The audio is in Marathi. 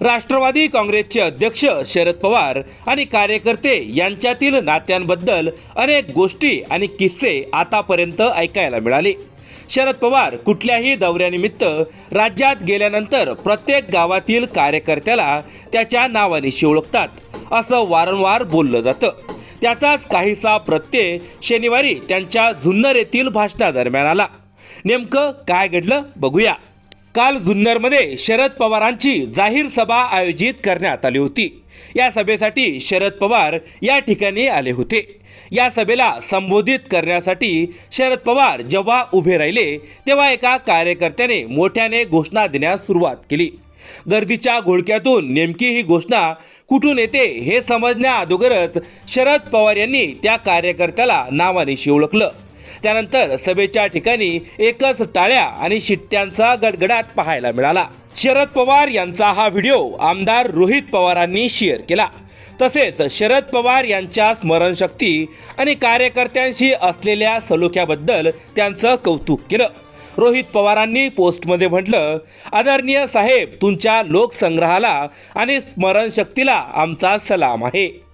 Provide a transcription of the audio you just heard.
राष्ट्रवादी काँग्रेसचे अध्यक्ष शरद पवार आणि कार्यकर्ते यांच्यातील नात्यांबद्दल अनेक गोष्टी आणि किस्से आतापर्यंत ऐकायला मिळाले. शरद पवार कुठल्याही दौऱ्यानिमित्त राज्यात गेल्यानंतर प्रत्येक गावातील कार्यकर्त्याला त्याच्या नावानिशी ओळखतात असं वारंवार बोललं जातं. त्याचाच काहीसा प्रत्यय शनिवारी त्यांच्या जुन्नर येथील भाषणादरम्यान आला. नेमकं काय घडलं बघूया. काल जुन्नरमध्ये शरद पवारांची जाहीर सभा आयोजित करण्यात आली होती. या सभेसाठी शरद पवार या ठिकाणी आले होते. या सभेला संबोधित करण्यासाठी शरद पवार जेव्हा उभे राहिले तेव्हा एका कार्यकर्त्याने मोठ्याने घोषणा देण्यास सुरुवात केली. गर्दीच्या घोळक्यातून नेमकी ही घोषणा कुठून येते हे समजण्याअगोदरच शरद पवार यांनी त्या कार्यकर्त्याला नावानिशी ओळखलं. त्यानंतर सभेच्या ठिकाणी एकच टाळ्या आणि शिट्ट्यांचा गडगडाट पाहायला मिळाला. शरद पवार यांचा हा व्हिडिओ आमदार रोहित पवारांनी शेअर केला. तसेच शरद पवार यांच्या स्मरणशक्ती आणि कार्यकर्त्यांशी असलेल्या सलोख्याबद्दल त्यांचं कौतुक केलं. रोहित पवारांनी पोस्टमध्ये म्हटलं आदरणीय साहेब तुमच्या लोकसंग्रहाला आणि स्मरणशक्तीला आमचा सलाम आहे.